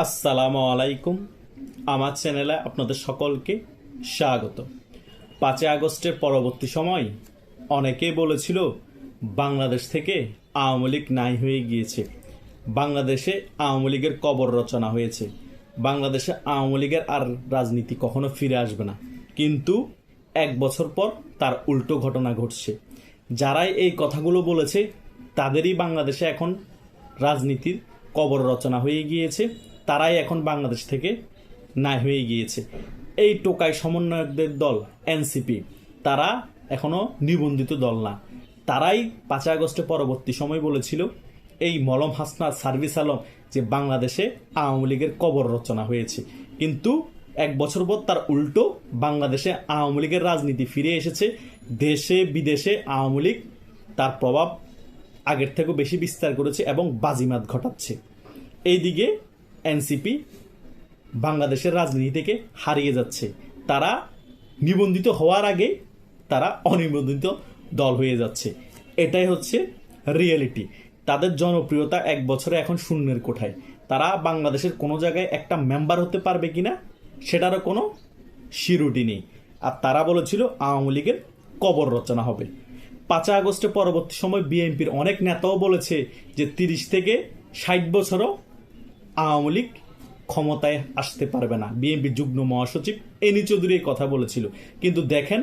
আসসালামু আলাইকুম। আমার চ্যানেলে আপনাদের সকলকে স্বাগত। পাঁচই আগস্টের পরবর্তী সময় অনেকেই বলেছিল, বাংলাদেশ থেকে আওয়ামী লীগ নাই হয়ে গিয়েছে। বাংলাদেশে আওয়ামী লীগের কবর রচনা হয়েছে। বাংলাদেশে আওয়ামী লীগের আর রাজনীতি কখনো ফিরে আসবে না। কিন্তু এক বছর পর তার উল্টো ঘটনা ঘটছে। যারাই এই কথাগুলো বলেছে, তাদেরই বাংলাদেশে এখন রাজনীতির কবর রচনা হয়ে গিয়েছে। তারাই এখন বাংলাদেশ থেকে নাই হয়ে গিয়েছে। এই টোকাই সমন্বয়কদের দল, এনসিপি, তারা এখনও নিবন্ধিত দল না। তারাই পাঁচই আগস্টের পরবর্তী সময় বলেছিল, এই মলম হাসনাত সার্ভিস আলম যে বাংলাদেশে আওয়ামী লীগের কবর রচনা হয়েছে। কিন্তু এক বছর পর তার উল্টো বাংলাদেশে আওয়ামী লীগের রাজনীতি ফিরে এসেছে। দেশে বিদেশে আওয়ামী লীগ তার প্রভাব আগের থেকেও বেশি বিস্তার করেছে এবং বাজিমাত ঘটাচ্ছে। এইদিকে এনসিপি বাংলাদেশের রাজনীতি থেকে হারিয়ে যাচ্ছে। তারা নিবন্ধিত হওয়ার আগে তারা অনিবন্ধিত দল হয়ে যাচ্ছে। এটাই হচ্ছে রিয়েলিটি তাদের জনপ্রিয়তা এক বছরে এখন শূন্যের কোঠায়। তারা বাংলাদেশের কোনো জায়গায় একটা মেম্বার হতে পারবে কিনা সেটারও কোনো শিরুটি নেই। আর তারা বলেছিল আওয়ামী লীগের কবর রচনা হবে। পাঁচই আগস্টের পরবর্তী সময় বিএনপির অনেক নেতাও বলেছে যে তিরিশ থেকে ষাট বছরও আওয়ামী লীগ ক্ষমতায় আসতে পারবে না। বিএনপি যুগ্ম মহাসচিব এনি চৌধুরী কথা বলেছিল। কিন্তু দেখেন,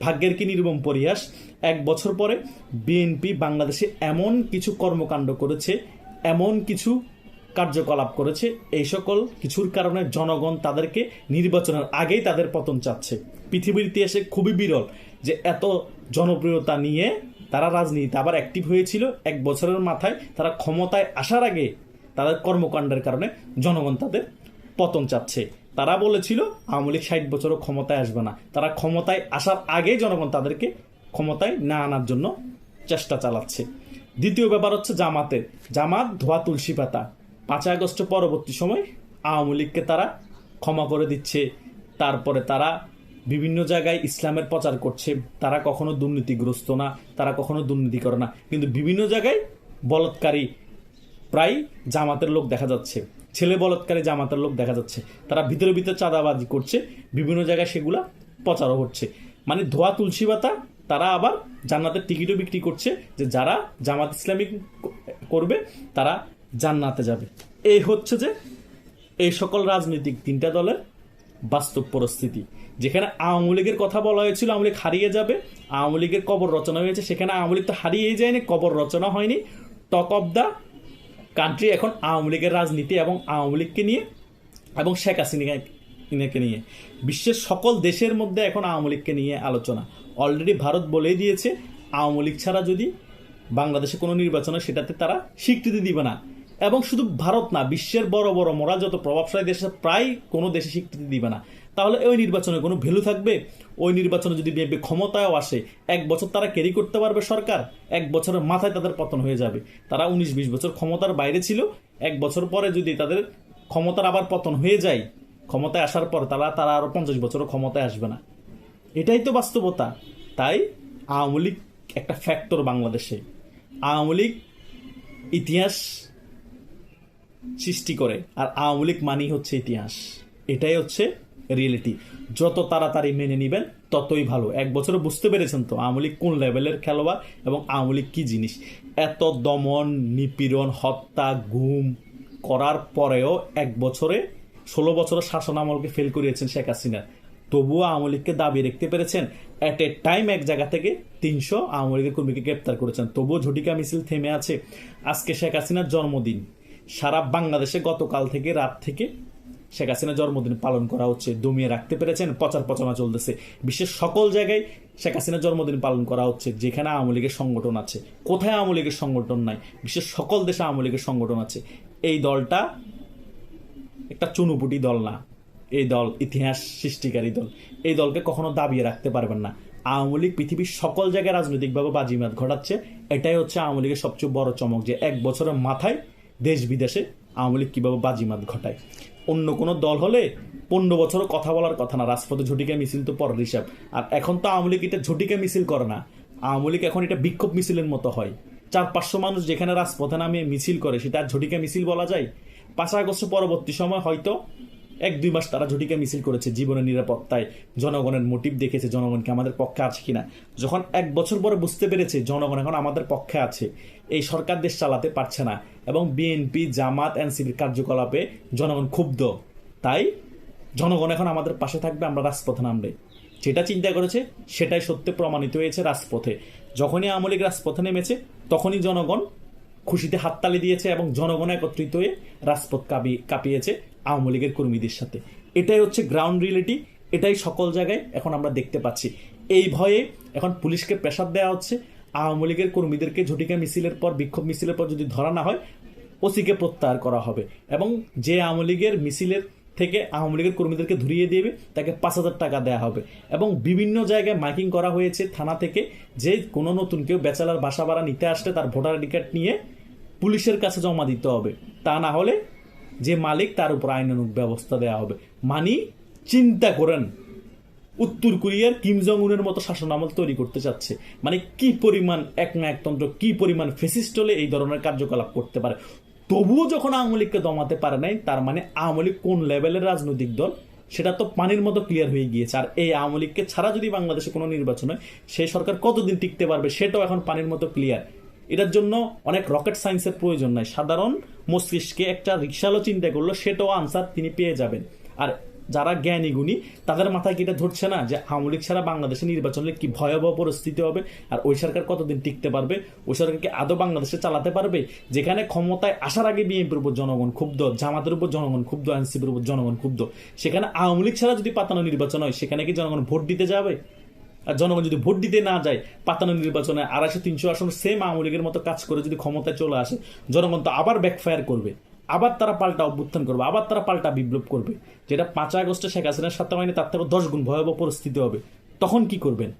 ভাগ্যের কি নির্মম পরিহাস? এক বছর পরে বিএনপি বাংলাদেশে এমন কিছু কর্মকাণ্ড করেছে, এমন কিছু কার্যকলাপ করেছে, এই সকল কিছুর কারণে জনগণ তাদেরকে নির্বাচনের আগেই তাদের পতন চাচ্ছে। পৃথিবীর ইতিহাসে খুবই বিরল যে এত জনপ্রিয়তা নিয়ে তারা রাজনীতিতে আবার অ্যাক্টিভ হয়েছিল। এক বছরের মাথায় তারা ক্ষমতায় আসার আগে তাদের কর্মকাণ্ডের কারণে জনগণ তাদের পতন চাচ্ছে। তারা বলেছিল, আওয়ামী লীগ ষাট বছরও ক্ষমতায় আসবে না। তারা ক্ষমতায় আসার আগেই জনগণ তাদেরকে ক্ষমতায় না আনার জন্য চেষ্টা চালাচ্ছে। দ্বিতীয় ব্যাপার হচ্ছে জামাতের। জামাত ধোয়া তুলসী পাতা। পাঁচই আগস্ট পরবর্তী সময় আওয়ামী লীগকে তারা ক্ষমা করে দিচ্ছে। তারপরে তারা বিভিন্ন জায়গায় ইসলামের প্রচার করছে। তারা কখনো দুর্নীতিগ্রস্ত না, তারা কখনো দুর্নীতি করে না। কিন্তু বিভিন্ন জায়গায় বলৎকারী প্রায় জামাতের লোক দেখা যাচ্ছে। ছেলে বলৎকারী জামাতের লোক দেখা যাচ্ছে। তারা ভিতরে ভিতরে চাঁদাবাজি করছে, বিভিন্ন জায়গায় সেগুলা প্রচারও হচ্ছে। মানে ধোয়া তুলসী পাতা, তারা আবার জান্নাতের টিকিটও বিক্রি করছে যে যারা জামাত ইসলামিক করবে, তারা জান্নাতে যাবে। এই হচ্ছে যে এই সকল রাজনৈতিক তিনটা দলের বাস্তব পরিস্থিতি। যেখানে আওয়ামী লীগের কথা বলা হয়েছিল, আওয়ামী লীগ হারিয়ে যাবে, আওয়ামী লীগের কবর রচনা হয়েছে, সেখানে আওয়ামী লীগ তো হারিয়েই যায়নি, কবর রচনা হয়নি। টক অফ দ্য কান্ট্রি এখন আওয়ামী লীগের রাজনীতি এবং আওয়ামী লীগকে নিয়ে এবং শেখ হাসিনাকে নিয়ে। বিশ্বের সকল দেশের মধ্যে এখন আওয়ামী লীগকে নিয়ে আলোচনা। অলরেডি ভারত বলেই দিয়েছে, আওয়ামী লীগ ছাড়া যদি বাংলাদেশে কোনো নির্বাচন হয়, সেটাতে তারা স্বীকৃতি দিবে না। এবং শুধু ভারত না, বিশ্বের বড় বড় মোরা যত প্রভাবশালী দেশে প্রায় কোনো দেশে স্বীকৃতি দিবে না। তাহলে ওই নির্বাচনে কোনো ভ্যালু থাকবে? ওই নির্বাচনে যদি বিএনপি ক্ষমতায়ও আসে, এক বছর তারা ক্যারি করতে পারবে সরকার? এক বছরের মাথায় তাদের পতন হয়ে যাবে। তারা উনিশ, বিশ বছর ক্ষমতার বাইরে ছিল, এক বছর পরে যদি তাদের ক্ষমতার আবার পতন হয়ে যায়, ক্ষমতায় আসার পর তারা তারা আরও পঞ্চাশ বছরও ক্ষমতায় আসবে না। এটাই তো বাস্তবতা। তাই আওয়ামী লীগ একটা ফ্যাক্টর বাংলাদেশে। আওয়ামী লীগ ইতিহাস সৃষ্টি করে, আর আওয়ামী লীগ মানেই হচ্ছে ইতিহাস। এটাই হচ্ছে রিয়েলিটি যত তাড়াতাড়ি মেনে নেবেন, ততই ভালো। এক বছরে বুঝতে পেরেছেন তো আওয়ামী লীগ কোন লেভেলের খেলোয়াড় এবং আওয়ামী লীগ কী জিনিস? এত দমন, নিপীড়ন, হত্যা, গুম করার পরেও এক বছরে ষোলো বছরের শাসন আমলকে ফেল করিয়েছেন শেখ হাসিনা। তবুও আওয়ামী লীগকে দাবি রাখতে পেরেছেন অ্যাট এ টাইম এক জায়গা থেকে তিনশো আওয়ামী লীগের কর্মীকে গ্রেপ্তার করেছেন। তবুও ঝটিকা মিছিল থেমে আছে। আজকে শেখ হাসিনার জন্মদিন। সারা বাংলাদেশে গতকাল থেকে রাত থেকে শেখ হাসিনার জন্মদিন পালন করা হচ্ছে, দমিয়ে রাখতে পেরেছেন, প্রচার প্রচারণা চলতেছে। বিশ্বের সকল জায়গায় শেখ হাসিনার জন্মদিন পালন করা হচ্ছে, যেখানে আওয়ামী লীগের সংগঠন আছে। কোথায় আওয়ামী লীগের সংগঠন নাই? বিশ্বের সকল দেশে আওয়ামী লীগের সংগঠন আছে। এই দলটা একটা চুনুপুটি দল না। এই দল ইতিহাস সৃষ্টিকারী দল। এই দলকে কখনো দাবিয়ে রাখতে পারবেন না। আওয়ামী লীগ পৃথিবীর সকল জায়গায় রাজনৈতিকভাবে বাজিমাত ঘটাচ্ছে। এটাই হচ্ছে আওয়ামী লীগের সবচেয়ে বড় চমক যে এক বছরের মাথায় দেশ বিদেশে আওয়ামী লীগ কীভাবে বাজিমাত ঘটায়? অন্য কোনো দল হলে পনেরো বছরও কথা বলার কথা না, রাজপথে ঝটিকা মিছিল তো পরের হিসাব। আর এখন তো আওয়ামী লীগ এটা ঝটিকা মিছিল করে না। আওয়ামী লীগ এখন এটা বিক্ষোভ মিছিলের মতো হয়। চার পাঁচশো মানুষ যেখানে রাজপথে নামে মিছিল করে, সেটা আর ঝটিকা মিছিল বলা যায়? পাঁচ আগস্ট পরবর্তী সময় হয়তো এক দুই মাস তারা ঝটিকা মিছিল করেছে জীবনের নিরাপত্তায়। জনগণের মোটিভ দেখেছে জনগণকে আমাদের পক্ষে আছে কিনা। যখন এক বছর পরে বুঝতে পেরেছে জনগণ এখন আমাদের পক্ষে আছে, এই সরকার দেশ চালাতে পারছে না এবং বিএনপি, জামাত, এনসিপির কার্যকলাপে জনগণ ক্ষুব্ধ। তাই জনগণ এখন আমাদের পাশে থাকবে, আমরা রাজপথে নামবে। যেটা চিন্তা করেছে, সেটাই সত্যি প্রমাণিত হয়েছে রাজপথে। যখনই আওয়ামী লীগ রাজপথে নেমেছে, তখনই জনগণ খুশিতে হাততালি দিয়েছে এবং জনগণ একত্রিত হয়ে রাজপথ কাঁপি কাঁপিয়েছে। আওয়ামী লীগের কর্মীদের সাথে। এটাই হচ্ছে গ্রাউন্ড রিয়েলিটি এটাই সকল জায়গায় এখন আমরা দেখতে পাচ্ছি। এই ভয়ে এখন পুলিশকে প্রেশার দেওয়া হচ্ছে। আওয়ামী লীগের কর্মীদেরকে ঝটিকা মিছিলের পর, বিক্ষোভ মিছিলের পর যদি ধরা না হয়, ওসিকে প্রত্যাহার করা হবে। এবং যে আওয়ামী লীগের মিছিলের থেকে আওয়ামী লীগের কর্মীদেরকে ধরিয়ে দেবে, তাকে পাঁচ হাজার টাকা দেওয়া হবে। এবং বিভিন্ন জায়গায় মাইকিং করা হয়েছে থানা থেকে যে কোনো নতুন কেউ ব্যাচেলার বাসা ভাড়া নিতে আসলে তার ভোটার আইডি কার্ড নিয়ে পুলিশের কাছে জমা দিতে হবে। তা না হলে যে মালিক তার উপর আইনানুক ব্যবস্থা দেওয়া হবে। মানি চিন্তা করেন, উত্তর কোরিয়ার কিম জং উনের মতো শাসন আমল তৈরি করতে চাচ্ছে। মানে কি পরিমাণ এক না একতন্ত্র কি পরিমাণ ফেসিস্ট হলে এই ধরনের কার্যকলাপ করতে পারে? তবুও যখন আওয়ামী দমাতে পারে নাই, তার মানে আওয়ামী লীগ কোন লেভেলের রাজনৈতিক দল? সেটা তো পানির মতো ক্লিয়ার হয়ে গিয়েছে। আর এই আওয়ামী লীগকে ছাড়া যদি বাংলাদেশে কোনো নির্বাচন হয় সেই সরকার কতদিন টিকতে পারবে, সেটাও এখন পানির মতো ক্লিয়ার এটার জন্য অনেক রকেট সায়েন্সের প্রয়োজন নাই। সাধারণ মস্তিষ্কে একটা রিক্সালও চিন্তা করল, সেটাও আনসার তিনি পেয়ে যাবেন। আর যারা জ্ঞানী গুণী তাদের মাথায় কি এটা ধরছে না যে আওয়ামী লীগ ছাড়া বাংলাদেশে নির্বাচনে কি ভয়াবহ পরিস্থিতি হবে? আর ওই সরকার কতদিন টিকতে পারবে? ওই সরকারকে আদৌ বাংলাদেশে চালাতে পারবে? যেখানে ক্ষমতায় আসার আগে বিএনপির উপর জনগণ ক্ষুব্ধ, জামাতের উপর জনগণ ক্ষুব্ধ, এনসিপির উপর জনগণ ক্ষুব্ধ, সেখানে আওয়ামী লীগ ছাড়া যদি পাতানো নির্বাচন হয়, সেখানে কি জনগণ ভোট দিতে যাবে? আর জনগণ যদি ভোট দিতে না যায়, পাতানো নির্বাচনে আড়াইশো, তিনশো আসন সেম আওয়ামী লীগের মতো কাজ করে যদি ক্ষমতায় চলে আসে, জনগণ তো আবার ব্যাকফায়ার করবে। আবার তারা পাল্টা অভ্যুত্থান করবে, আবার তারা পাল্টা বিপ্লব করবে। যেটা পাঁচ আগস্টে শেখ হাসিনার সাথে হয়নি তার থেকে দশ গুণ ভয়াবহ পরিস্থিতি হবে। তখন কি করবেন?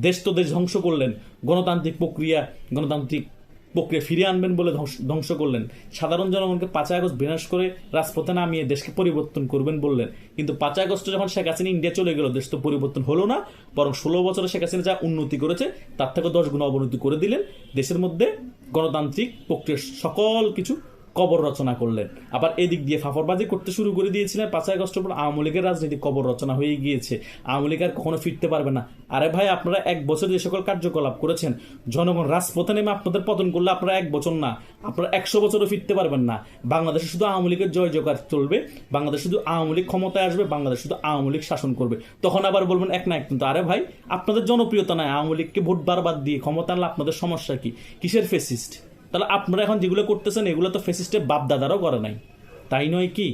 দেশ তো দেশ ধ্বংস করলেন। গণতান্ত্রিক প্রক্রিয়া, গণতান্ত্রিক প্রক্রিয়া ফিরিয়ে আনবেন বলে ধ্বংস- করলেন। সাধারণ জনগণকে পাঁচই আগস্ট বিনাশ করে রাজপথে নামিয়ে দেশকে পরিবর্তন করবেন বললেন। কিন্তু পাঁচই আগস্ট যখন শেখ হাসিনা ইন্ডিয়া চলে গেল, দেশ তো পরিবর্তন হলো না, বরং ষোলো বছরে শেখ হাসিনা যা উন্নতি করেছে, তার থেকে দশ গুণ অবনতি করে দিলেন। দেশের মধ্যে গণতান্ত্রিক প্রক্রিয়ার সকল কিছু কবর রচনা করলেন। আবার এদিক দিয়ে ফাফরবাজি করতে শুরু করে দিয়েছিলেন। পাঁচই আগস্টের পর আওয়ামী লীগের রাজনীতি কবর রচনা হয়ে গিয়েছে। আওয়ামী লীগ আর কখনো ফিরতে পারবে না। আরে ভাই, আপনারা এক বছর যে সকল কার্যকলাপ করেছেন, জনগণ রাজপথে নেমে আপনাদের পতন করলে আপনারা এক বছর না, আপনারা একশো বছরও ফিরতে পারবেন না। বাংলাদেশে শুধু আওয়ামী লীগের জয় জয়কার চলবে, বাংলাদেশ শুধু আওয়ামী লীগ ক্ষমতায় আসবে, বাংলাদেশ শুধু আওয়ামী লীগ শাসন করবে। তখন আবার বলবেন এক না এক কিন্তু, আরে ভাই, আপনাদের জনপ্রিয়তা নাই, আওয়ামী লীগকে ভোট বারবার দিয়ে ক্ষমতা আনলে আপনাদের সমস্যা কি? কিসের ফেসিস্ট? তাহলে আপনারা এখন যেগুলো করতেছেন, এগুলো তো ফেসিস্টের বাপ দাদারও করে নাই। তাই নয় কি?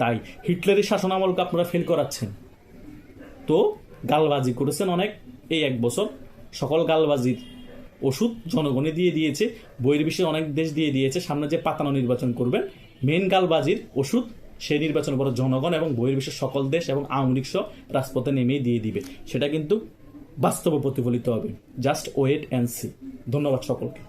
তাই হিটলারের শাসন আমলকে আপনারা ফেল করাচ্ছেন। তো গালবাজি করেছেন অনেক এই এক বছর। সকল গালবাজির ওষুধ জনগণে দিয়ে দিয়েছে বইয়ের বিষয়ে অনেক দেশ দিয়ে দিয়েছে, সামনে যে পাতানো নির্বাচন করবেন মেন গালবাজির ওষুধ সেই নির্বাচন পরে জনগণ এবং বইয়ের বিষয়ে সকল দেশ এবং আওয়ামী লীগ সহ রাজপথে নেমেই দিয়ে দিবে। সেটা কিন্তু বাস্তবে প্রতিফলিত হবে। জাস্ট ওয়েট অ্যান্ড সি ধন্যবাদ সকলকে।